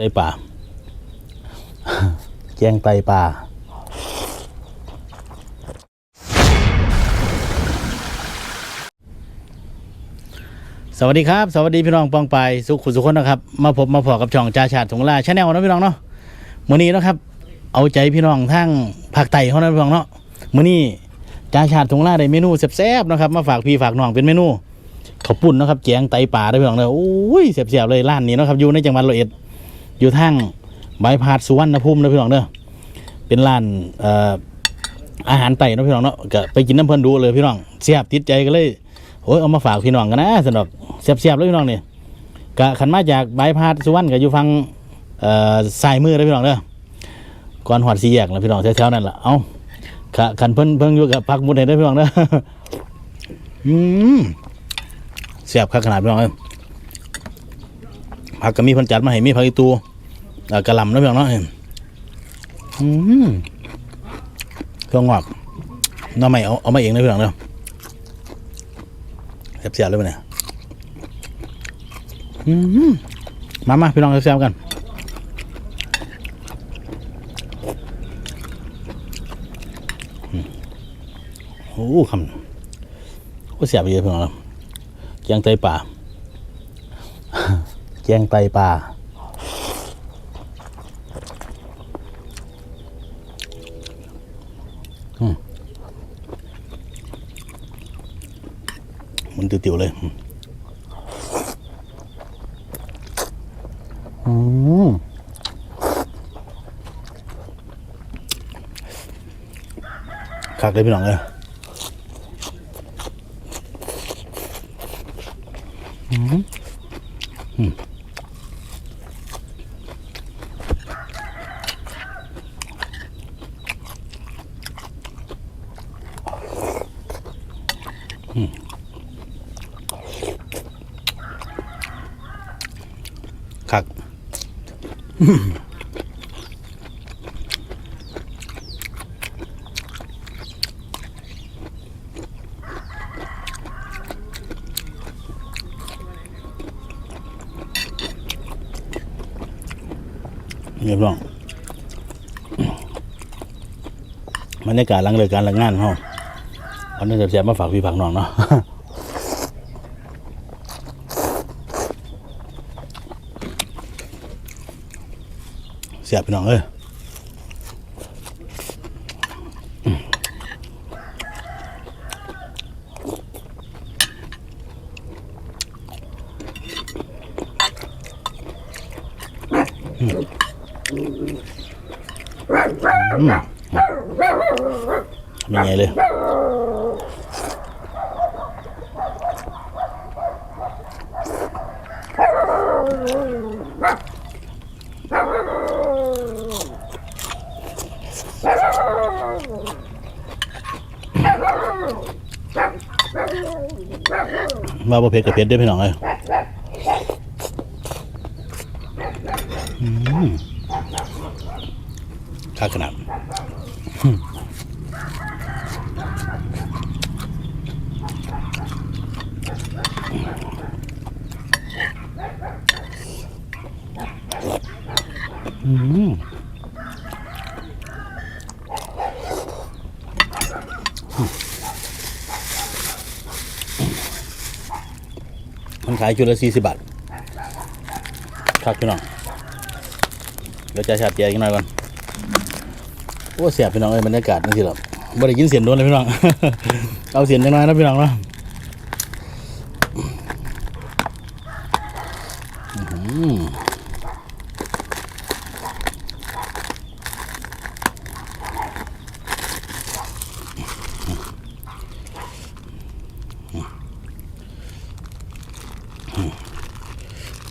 ไตป่าแกงไตป่าสวัสดีครับ สวัสดีพี่น้องปองไปสุขุสุขคนนะครับ มาพบมาพอกับช่องจ่าชาติสงลาชาแนลนะพี่น้องเนาะมื้อนี้นะครับ เอาใจพี่น้องทั้งภาคใต้เขานะพี่น้องเนาะมื้อนี้จ่าชาติสงลาได้เมนูแซ่บๆนะครับ มาฝากพี่ฝากน้องเป็นเมนูข้าวปุ้นนะครับแกงไตป่าได้พี่น้องเนาะโอ้ยแซ่บๆเลยร้านนี้นะครับอยู่ในจังหวัดร้อยเอ็ด อยู่ทางใบพาดสุวรรณภูมินะพี่น้องเด้อเป็นร้านอาหารไต่เนาะพี่น้องเนาะก็ไปกินน้ำเพลินดูเลยพี่น้องเสียบติดใจก็เลยโอ้ยเอามาฝากพี่น้องกันนะสนอกเสียบๆเลยพี่น้องเนี่ก็ขันมาจากใบพาดสุวรรณก็อยู่ฟังสายมือเลยพี่น้องเด้อก่อนหอดสีแยกแล้วพี่น้องแถวๆนั่นแหละเอาขขันเพิ่นเพิ่งอยู่กับพักมุดเห็นได้พี่น้องเด้ออืมเสียบขนาดพี่น้องเอ้ย ผักก็มีพิ่นจัดมาให้มีผักอีตูเอ่อกระหลำนะพี่น้องเนาะอืมเครื่องงอกน้าใหม่เอาเอามาเองนะพี่น้องเนาะเสียบๆเลยปะเนี่ยมามาพี่น้องเสียบกันโอ้คำโอ้เสียบเยอะพี่น้องเนาะแกงไตป่า แกงไตป่ามันติวๆเลย อืมคักเลยพี่น้องเลย คักเรียบร้อยบรรยากาศหลังเลิกการหลังงานเขา อาเนื้อแซ่บๆมาฝากพี่ฝากน้องเนาะเสียบพี่น้องเอ้ยอืมเป็นไงเลย มาบ่เผ็ดกับเผ็ดเด้พี่น้องเอ้ยอืมข้าขนาด มันขายชุดละสี่สิบบาทครับพี่น้อง เดี๋ยวจะชาติเจียกันหน่อยก่อนโอ้เสียบพี่น้องเอ้ยบรรยากาศนี่สิหรอบ่ได้ยินเสียงโดนเลยพี่น้อง เอาเสียงจังหน่อยนะพี่น้องเนาะ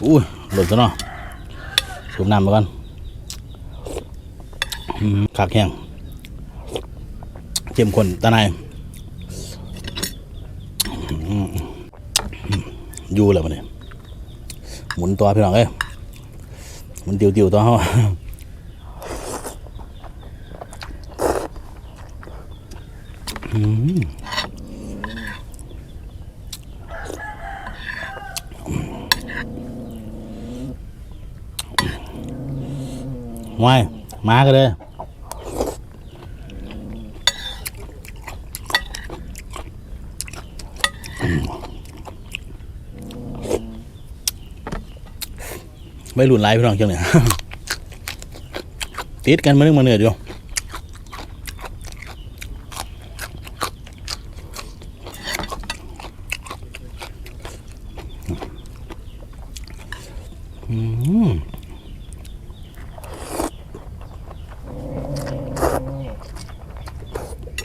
อื้อหืออุ้ยหล่นซะเนาะสูบน้ำมาก่อนขากแห้งเข้มข้นตาในอยู่แล้วมันเนี่ยหมุนตัวพี่น้องเอ้ยหมันติวติวตัวเขาอืม วยมากันเลยไม่หลุนไหลายพี่น้องจังเนี่ยติดกันมาเรื่องมาเนื่อยอยู่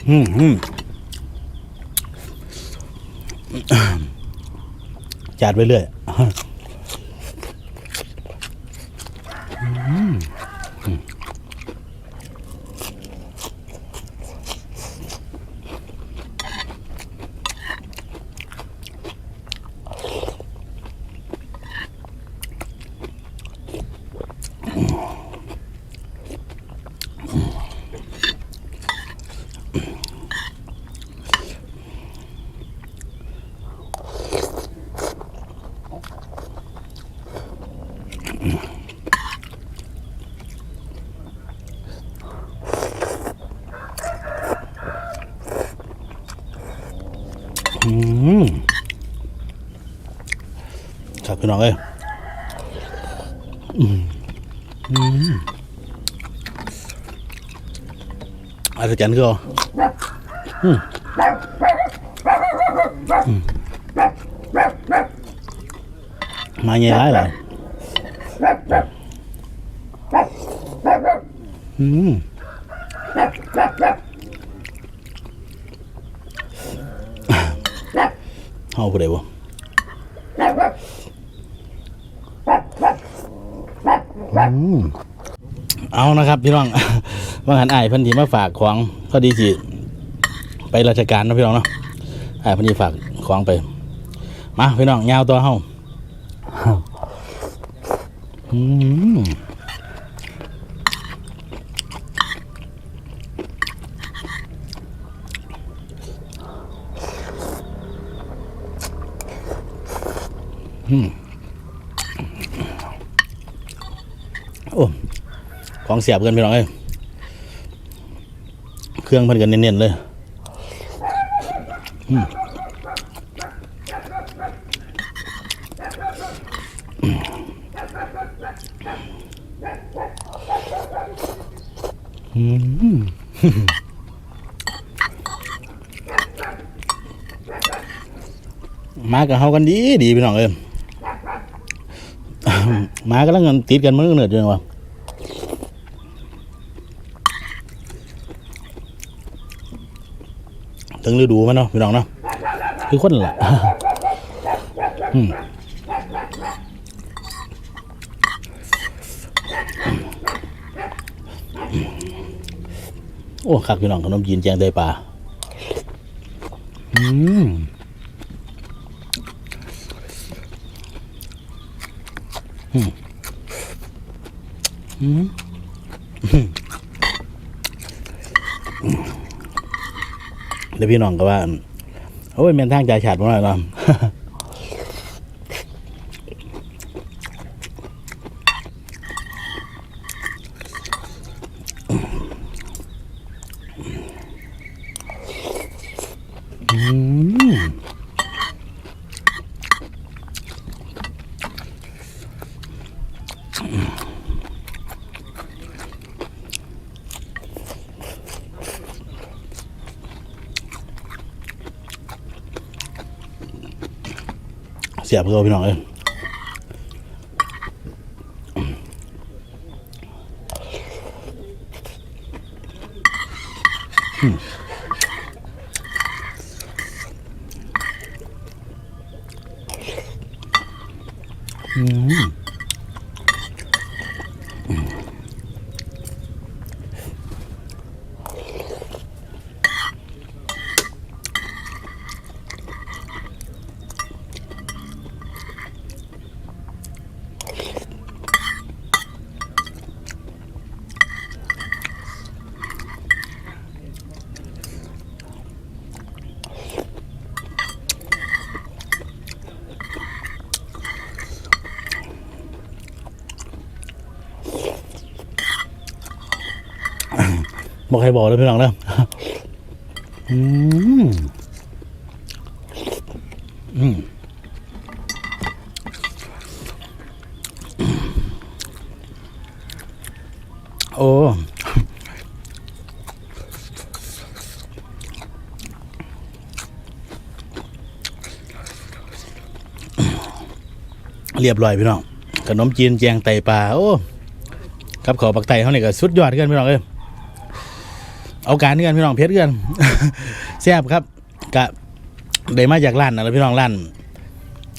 ม อืมอืมจัดไปเรื่อย อืมครับ พี่น้องเอ้ยอืมอืมอาจารย์ก็อืมอืมมาเงี้ยไรล่ะอืมเอาผู้ใดวะอืม เอานะครับพี่น้องว่างันอ้ายเพันธีมาฝากของพอดีสิไปราชการเนาะพี่น้องเนาะอ้ายเพันธีฝากของไป มาพี่น้องยาวตัวเฮาอืมโอ้ของเสียบกันพี่น้องเอ้ยเครื่องพิ่นกันเน้นๆเลยอืมมากับเฮากันดีดีพี่น้องเอ้ยมาก็แล้วเงินติดกันมันเหนื่อยจังวะ ถึงฤดูมันเนาะพี่น้องเนาะคือคนละอืมโอ้คักพี่น้องขนมจีนแจงไตปลาอืมอืมเแล้วพี่น้องก็ว่าโอ้ยแม่นทางใจฉาดมาหน่อยก่อนาะมเสียบเพื่อพี่น้องเอ้ยอืม บอกใครบอกเลยพี่น้องเด้ออืมอืมโอ้เรียบร้อยพี่น้องขนมจีนแจงไตปลาโอ้กับขอปักไตเขาเนี่ยก็สุดยอดกันพี่น้องเอ้ย เอาการเกันพี่น้องเพชรเกันแซ่บครับกะได้มาจากร้านนะพี่น้องร้าน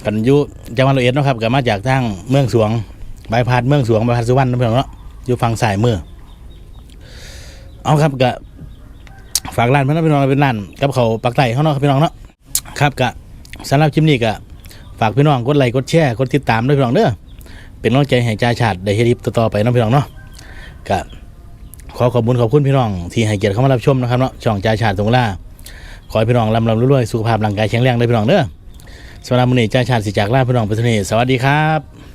กันยุจังหวัดร้อยเอ็ดนะครับก็มาจากทางเมืองสวงบายพาดเมืองสวงบายพาดสุวรรณนะพี่น้องเนาะอยู่ฝั่งสายมือเอาครับกะฝากร้านเพื่อนพี่น้องเป็นร้านกับเขาปักไตเขาเนาะพี่น้องเนาะครับกะสำหรับคลิปนี้กะฝากพี่น้องกดไลค์กดแชร์กดติดตามด้วยพี่น้องเด้อเป็นกำลังใจให้จ่าชาติได้เฮลิปต่อไปนะพี่น้องเนาะก็ข อขอบคุณขอบคุณพี่น้องที่ให้เกียรติเข้ามารับชมนะครับเนาะช่องจ่าชาติสงขลาขอให้พี่น้องรำรำรวยๆสุขภาพร่างกายแข็งแรงได้พี่น้องเด้อสำหรับมื้อนี้จ่าชาติสิจากลาพี่น้องไปเทนีสวัสดีครับ